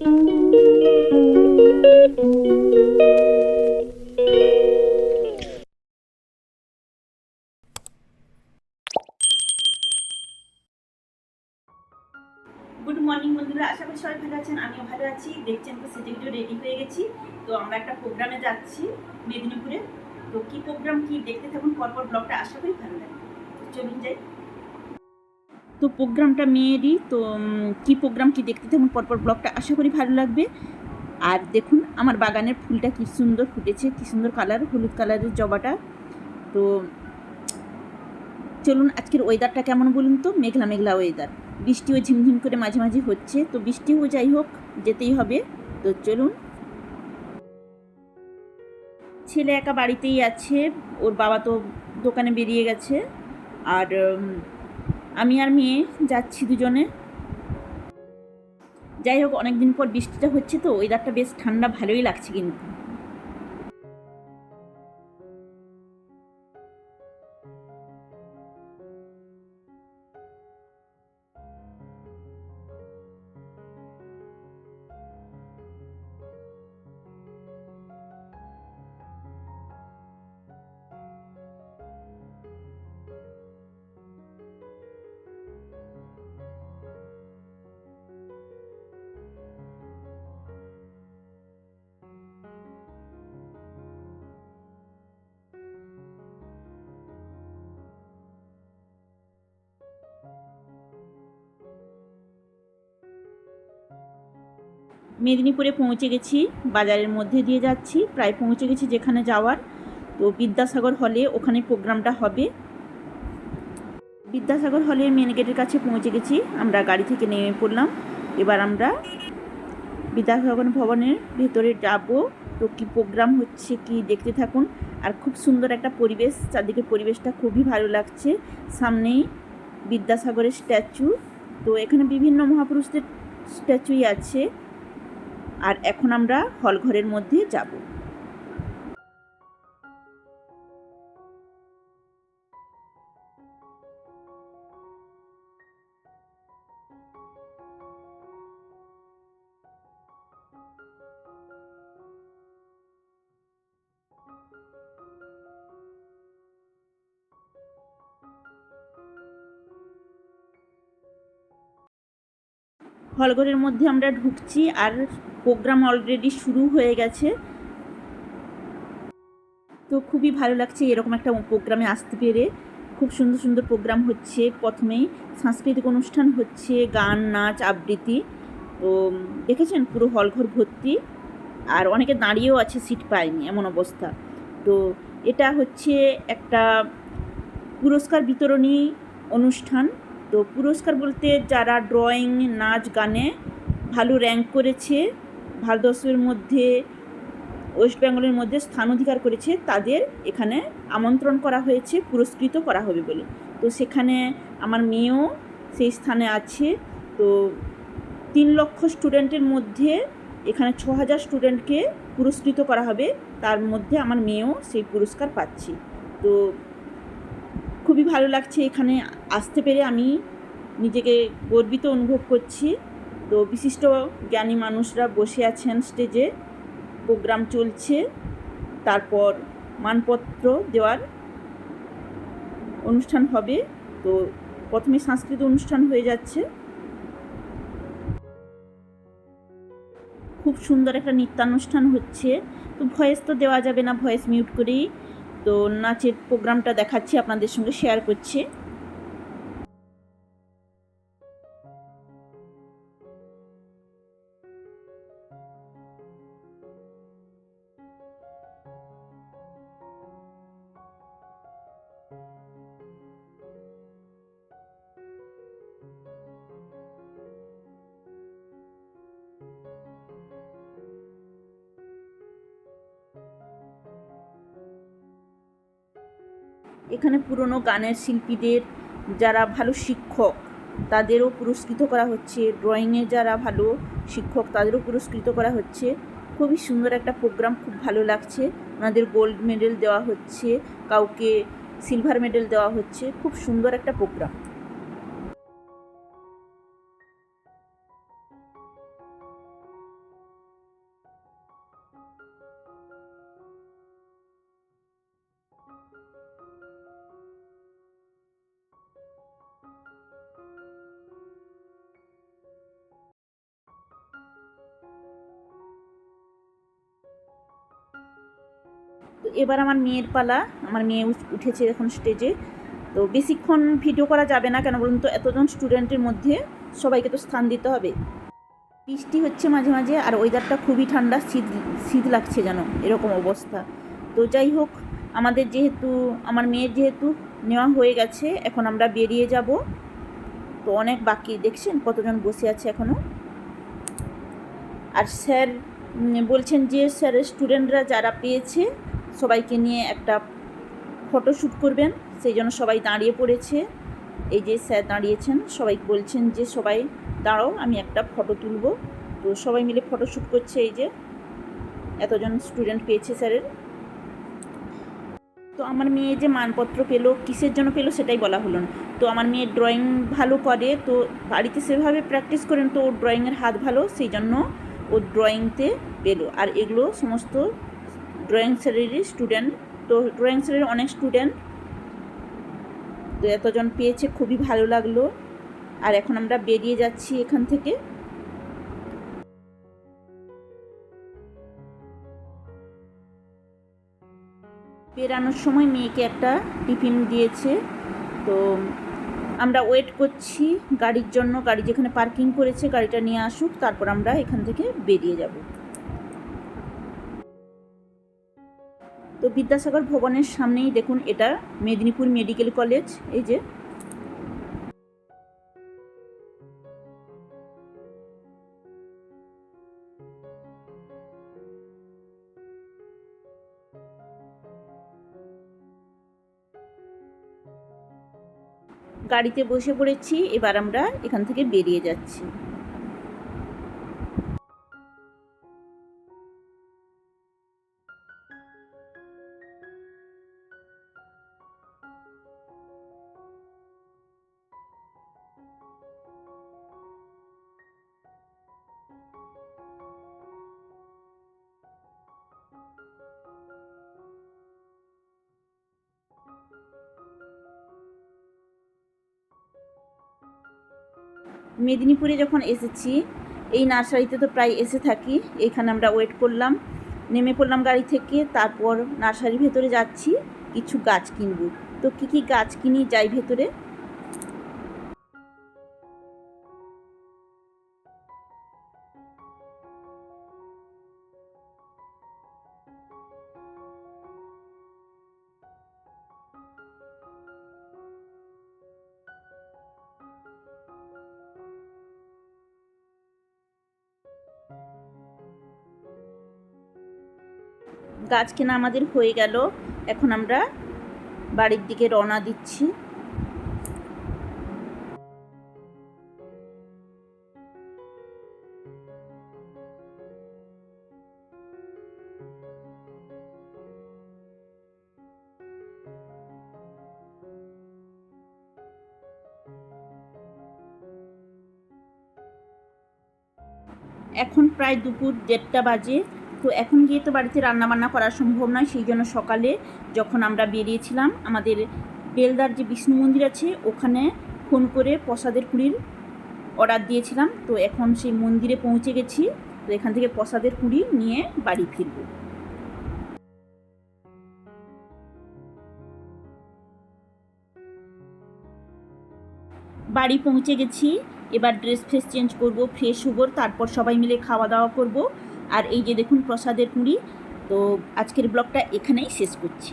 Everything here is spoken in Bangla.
গুড মর্নিং বন্ধুরা। আশা করি সবাই ভালো আছেন, আমিও ভালো আছি। দেখছেন তো সেটা ভিডিও রেডি হয়ে গেছি। তো আমরা একটা প্রোগ্রামে যাচ্ছি মেদিনীপুরে। তো কি প্রোগ্রাম কি দেখতে থাকুন, পরপর ব্লগটা আশা করি ভালো লাগে চলুন যাই। তো প্রোগ্রামটা মেয়েরই, তো কি প্রোগ্রাম কি দেখতে থাকুন পরপর ব্লগটা আশা করি ভালো লাগবে। আর দেখুন, আমার বাগানের ফুলটা কি সুন্দর ফুটেছে, কি সুন্দর কালার, হলুদ কালারের জবাটা। তো, চলুন আজকের ওয়েদারটা কেমন বলুন তো? মেঘলা মেঘলা ওয়েদার বৃষ্টিও ঝিমঝিম করে মাঝে মাঝে হচ্ছে, তো বৃষ্টিও যাই হোক, যেতেই হবে। তো চলুন। ছেলে একা বাড়িতেই আছে, ওর বাবা তো দোকানে বেরিয়ে গেছে। আর আমি আর মেয়ে যাচ্ছি দুজনে। যাই হোক, অনেকদিন পর বৃষ্টিটা হচ্ছে তো ওয়েদারটা বেশ ঠান্ডা ভালোই লাগছে কিন্তু। মেদিনীপুরে পৌঁছে গেছি, বাজারের মধ্যে দিয়ে যাচ্ছি, প্রায় পৌঁছে গেছি যেখানে যাওয়ার। তো বিদ্যাসাগর হলে ওখানে প্রোগ্রামটা হবে। বিদ্যাসাগর হলে মেন গেটের কাছে পৌঁছে গেছি, আমরা গাড়ি থেকে নেমে পড়লাম। এবার আমরা বিদ্যাসাগর ভবনের ভেতরে যাব। তো কী প্রোগ্রাম হচ্ছে কি দেখতে থাকুন। আর খুব সুন্দর একটা পরিবেশ চারদিকে পরিবেশটা খুবই ভালো লাগছে। সামনেই বিদ্যাসাগরের স্ট্যাচু। তো এখানে বিভিন্ন মহাপুরুষদের স্ট্যাচুই আছে। আর এখন আমরা হলঘরের মধ্যে যাব। হলঘরের মধ্যে আমরা ঢুকছি আর প্রোগ্রাম অলরেডি শুরু হয়ে গেছে। তো খুবই ভালো লাগছে এরকম একটা প্রোগ্রামে আসতে পেরে। খুব সুন্দর সুন্দর প্রোগ্রাম হচ্ছে প্রথমেই। সাংস্কৃতিক অনুষ্ঠান হচ্ছে, গান, নাচ, আবৃত্তি। তো দেখেছেন পুরো হলঘর ভর্তি আর অনেকে দাঁড়িয়েও আছে, সিট পায়নি এমন অবস্থা। তো এটা হচ্ছে একটা পুরস্কার বিতরণী অনুষ্ঠান। তো পুরস্কার বলতে যারা ড্রয়িং, নাচ, গানে ভালো র্যাঙ্ক করেছে, ভারতবর্ষের মধ্যে, ওয়েস্ট বেঙ্গলের মধ্যে স্থান অধিকার করেছে, তাদের এখানে আমন্ত্রণ করা হয়েছে, পুরস্কৃত করা হবে বলে। তো সেখানে আমার মেয়েও সেই স্থানে আছে। তো তিন লক্ষ স্টুডেন্টের মধ্যে এখানে ছ হাজার স্টুডেন্টকে পুরস্কৃত করা হবে। তার মধ্যে আমার মেয়েও সেই পুরস্কার পাচ্ছি। তো খুবই ভালো লাগছে এখানে আসতে পেরে। আমি নিজেকে গর্বিত অনুভব করছি। তো বিশিষ্ট জ্ঞানী মানুষরা বসে আছেন স্টেজে। প্রোগ্রাম চলছে। তারপর মানপত্র দেওয়ার অনুষ্ঠান হবে। তো প্রথমে সাংস্কৃতিক অনুষ্ঠান হয়ে যাচ্ছে। খুব সুন্দর একটা নৃত্যানুষ্ঠান হচ্ছে। তো ভয়েস তো দেওয়া যাবে না, ভয়েস মিউট করেই। তো নাচের প্রোগ্রামটা দেখাচ্ছি আপনাদের সঙ্গে শেয়ার করছি। এখানে পুরনো গানের শিল্পীদের যারা ভালো শিক্ষক, তাদেরও পুরস্কৃত করা হচ্ছে। ড্রয়িংয়ে যারা ভালো শিক্ষক, তাদেরও পুরস্কৃত করা হচ্ছে। খুবই সুন্দর একটা প্রোগ্রাম খুব ভালো লাগছে। ওনাদের গোল্ড মেডেল দেওয়া হচ্ছে, কাউকে সিলভার মেডেল দেওয়া হচ্ছে। খুব সুন্দর একটা প্রোগ্রাম তো এবার আমার মেয়ের পালা। আমার মেয়ে উঠেছে এখন স্টেজে তো বেশিক্ষণ ভিডিও করা যাবে না কেন বলুন তো? এতজন স্টুডেন্টের মধ্যে সবাইকে তো স্থান দিতে হবে। বৃষ্টি হচ্ছে মাঝে মাঝে আর ওয়েদারটা খুবই ঠান্ডা, শীত শীত লাগছে যেন এরকম অবস্থা। তো যাই হোক, আমাদের যেহেতু, আমার মেয়ের যেহেতু নেওয়া হয়ে গেছে, এখন আমরা বেরিয়ে যাব। তো অনেক বাকি, দেখছেন কতজন বসে আছে এখনও আর স্যার বলছেন যে স্যারের স্টুডেন্টরা যারা পেয়েছে সবাইকে নিয়ে একটা ফটোশ্যুট করবেন। সেই জন্য সবাই দাঁড়িয়ে পড়েছে। এই যে স্যার দাঁড়িয়েছেন, সবাই বলছেন যে, সবাই দাঁড়াও, আমি একটা ফটো তুলব। তো সবাই মিলে ফটোশ্যুট করছে এই যে। এতজন স্টুডেন্ট পেয়েছে স্যারের। তো আমার মেয়ে যে মানপত্র পেল, কিসের জন্য পেল সেটাই বলা হলো না। তো আমার মেয়ে ড্রয়িং ভালো করে, তো বাড়িতে সেভাবে প্র্যাকটিস করেন তো ওর ড্রয়িংয়ের হাত ভালো, সেই জন্য ও ড্রয়িংতে পেল। আর এগুলো সমস্ত ড্রয়িং স্যারেরই স্টুডেন্ট তো ড্রয়িং স্যারের অনেক স্টুডেন্ট তো এতজন পেয়েছে, খুবই ভালো লাগল। আর এখন আমরা বেরিয়ে যাচ্ছি এখান থেকে। বেরানোর সময় মেয়েকে একটা টিফিন দিয়েছে। তো আমরা ওয়েট করছি গাড়ির জন্য। গাড়ি যেখানে পার্কিং করেছে, গাড়িটা নিয়ে আসুক, তারপর আমরা এখান থেকে বেরিয়ে যাব। তো বিদ্যাসাগর ভবনের সামনেই দেখুন এটা, মেদিনীপুর মেডিকেল কলেজ, এই যে। গাড়িতে বসে পড়েছি, এবার আমরা এখান থেকে বেরিয়ে যাচ্ছি। মেদিনীপুরে যখন এসেছি, এই নার্সারিতে তো প্রায় এসে থাকি। এখানে আমরা ওয়েট করলাম। নেমে পড়লাম গাড়ি থেকে, তারপর নার্সারির ভেতরে যাচ্ছি, কিছু গাছ কিনবো। তো কী কী গাছ কিনি যাই ভেতরে? গাছ কেনা আমাদের হয়ে গেল। এখন আমরা বাড়ির দিকে রওনা দিচ্ছি। এখন প্রায় দুপুর দেড়টা বাজে। তো এখন গিয়ে তো বাড়িতে রান্নাবান্না করা সম্ভব নয়, সেই জন্য সকালে যখন আমরা বেরিয়েছিলাম, আমাদের বেলদার যে বিষ্ণু মন্দির আছে, ওখানে ফোন করে প্রসাদের পুরীর অর্ডার দিয়েছিলাম। তো এখন সেই মন্দিরে পৌঁছে গেছি, তো এখান থেকে প্রসাদের পুরি নিয়ে বাড়ি ফিরবো। বাড়ি পৌঁছে গেছি, এবার ড্রেস ফ্রেস চেঞ্জ করব ফ্রেশ হব, তারপর সবাই মিলে খাওয়া দাওয়া করব। আর এই যে দেখুন প্রসাদের কুঁড়ি তো আজকের ব্লগটা এখানেই শেষ করছি।